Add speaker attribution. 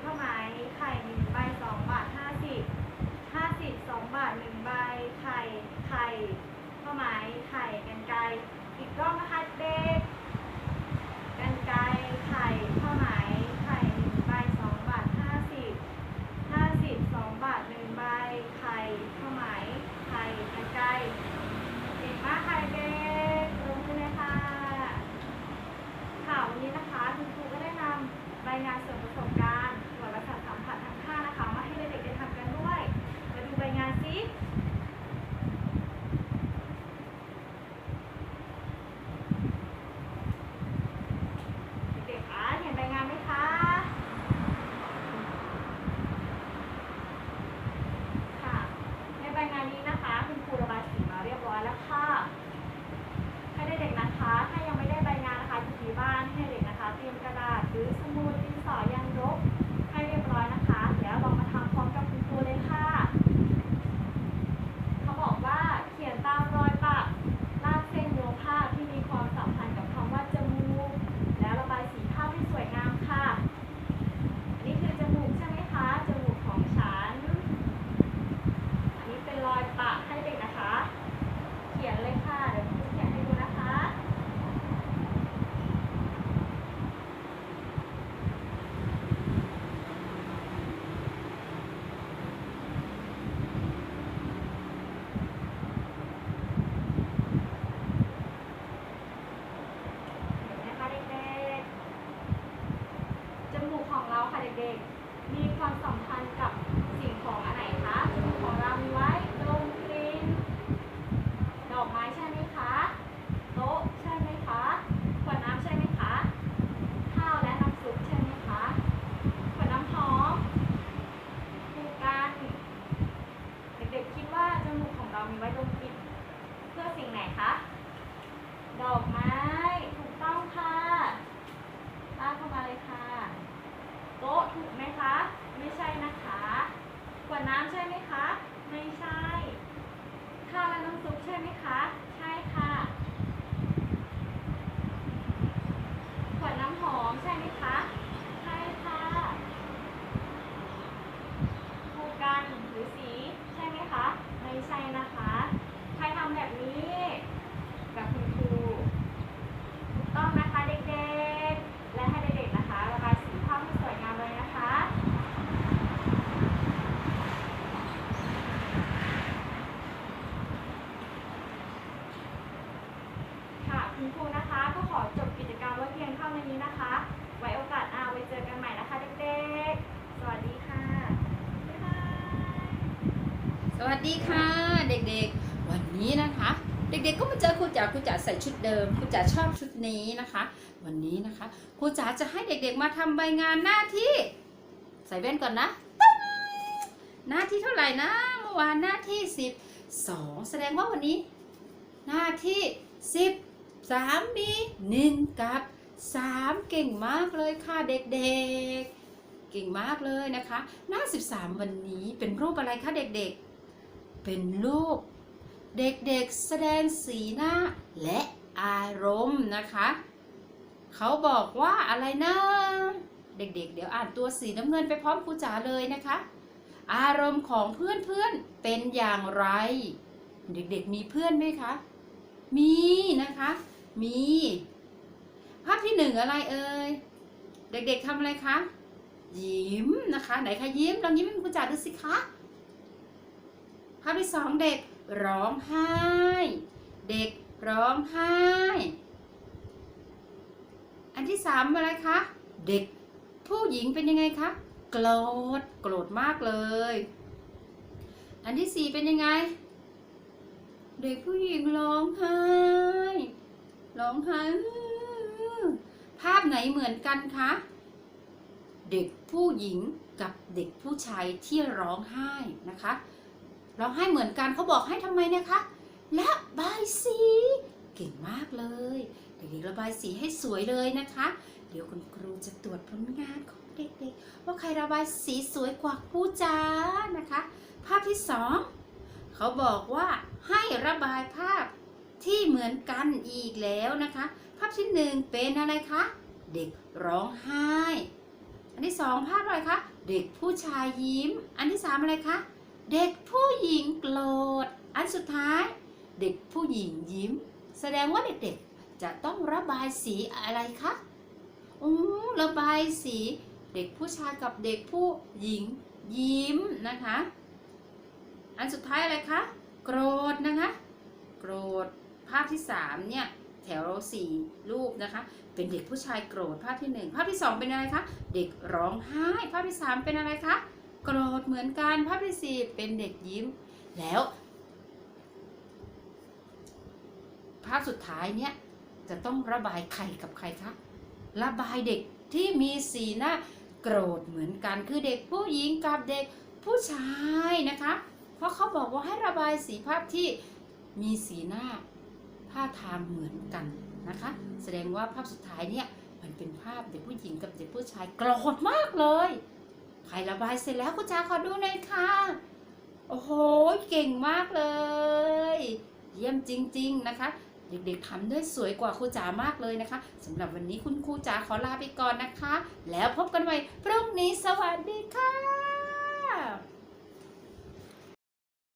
Speaker 1: เข้ามา ด็ก มีความสัมพันธ์กับสิ่งของอันไหนคะ จมูกของเรามีไว้ดมกลิ่นดอกไม้ใช่ไหมคะ โต๊ะใช่ไหมคะขวดน้ำใช่ไหมคะ ข้าวและน้ำซุปใช่ไหมคะขวดน้ำหอมคู่กัน เด็กๆคิดว่าจมูกของเรามีไว้ดมกลิ่นเพื่อสิ่งไหนคะ ดอกไม้ ถูกต้องค่ะลากเข้ามาเลยค่ะ โต๊ะถูกไหมคะ ไม่ใช่นะคะขวดน้ำใช่ไหมคะ ไม่ใช่ ข้าวและน้ำซุปใช่ไหมคะ ใช่ค่ะขวดน้ำหอมใช่ไหมคะ ใช่ค่ะคู่กันหรือสีใช่ไหมคะ ไม่ใช่นะคะ ใครทำแบบนี้ กับคุณครูถูกต้องนะคะเด็กๆ และให้เด็กๆนะคะระบายสีภาพให้สวยงามเลยนะคะ คุณครูนะคะ ก็ขอจบกิจกรรมไว้เพียงเท่านี้นะคะ ไว้โอกาสหน้าไว้เจอกันใหม่นะคะเด็กๆ สวัสดีค่ะ บ๊ายบาย
Speaker 2: สวัสดีค่ะ เด็กๆ วันนี้นะคะ เด็กๆก็มาเจอครูจ๋าครูจ๋าใส่ชุดเดิมครูจ๋าชอบชุดนี้นะคะ วันนี้นะคะครูจ๋าจะให้เด็กๆมาทำใบงานหน้าที่ใส่แว่นก่อนนะหน้าที่เท่าไหร่นะเมื่อวานหน้าที่สิบสองแสดงว่าวันนี้หน้าที่สิบ สามมีหนึ่งกับสามเก่งมากเลยค่ะเด็กๆ เก่งมากเลยนะคะ หน้า 13 วันนี้เป็นรูปอะไรคะเด็กๆ เป็นรูป เด็กๆแสดงสีหน้าและอารมณ์นะคะ เขาบอกว่าอะไรนะเด็กๆเดี๋ยวอ่านตัวสีน้ำเงินไปพร้อมครูจ๋าเลยนะคะ อารมณ์ของเพื่อนๆเป็นอย่างไร เด็กๆมีเพื่อนไหมคะ มีนะคะ มี ภาพที่หนึ่งอะไรเอ่ย เด็กๆทำอะไรคะ ยิ้มนะคะ ไหนคะยิ้มลองยิ้มให้คุณครูจ๋าดูสิคะ ภาพที่สองเด็กร้องไห้ เด็กร้องไห้ อันที่สามอะไรคะ เด็กผู้หญิงเป็นยังไงคะ โกรธ โกรธมากเลย อันที่สี่เป็นยังไง เด็กผู้หญิงร้องไห้ ร้องไห้ภาพไหนเหมือนกันคะ เด็กผู้หญิงกับเด็กผู้ชายที่ร้องไห้นะคะร้องไห้เหมือนกันเขาบอกให้ทำไมนะคะระบายสีเก่งมากเลยเด็กๆระบายสีให้สวยเลยนะคะ เดี๋ยวคุณครูจะตรวจผลงานของเด็กๆ ว่าใครระบายสีสวยกว่าครูจ้านะคะ ภาพที่สองเขาบอกว่าให้ระบายภาพ ที่เหมือนกันอีกแล้วนะคะ ภาพที่หนึ่งเป็นอะไรคะ เด็กร้องไห้ อันที่สองภาพอะไรคะ เด็กผู้ชายยิ้ม อันที่สามอะไรคะ เด็กผู้หญิงโกรธ อันสุดท้าย เด็กผู้หญิงยิ้ม แสดงว่าเด็กๆจะต้องระบายสีอะไรคะอืมระบายสี เด็กผู้ชายกับเด็กผู้หญิงยิ้มนะคะ อันสุดท้ายอะไรคะ โกรธนะคะ โกรธ ภาพที่สามเนี่ยแถวสี่รูปนะคะ เป็นเด็กผู้ชายโกรธภาพที่หนึ่งภาพที่สองเป็นอะไรคะ เด็กร้องไห้ ภาพที่สามเป็นอะไรคะ โกรธเหมือนกัน ภาพที่สี่เป็นเด็กยิ้ม แล้ว ภาพสุดท้ายเนี่ยจะต้องระบายใครกับใครคะ ระบายเด็กที่มีสีหน้าโกรธเหมือนกัน คือเด็กผู้หญิงกับเด็กผู้ชายนะคะ เพราะเขาบอกว่าให้ระบายสีภาพที่มีสีหน้า ท่าทางเหมือนกันนะคะ แสดงว่าภาพสุดท้ายเนี่ยมันเป็นภาพเด็กผู้หญิงกับเด็กผู้ชายโกรธมากเลยใครระบายเสร็จแล้วคุณจ๋าขอดูหน่อยค่ะ โอ้โห เก่งมากเลย เยี่ยมจริง ๆ นะคะ เด็กๆทำได้สวยกว่าครูจ๋ามากเลยนะคะสำหรับวันนี้คุณครูจ๋าขอลาไปก่อนนะคะ แล้วพบกันใหม่พรุ่งนี้สวัสดีค่ะ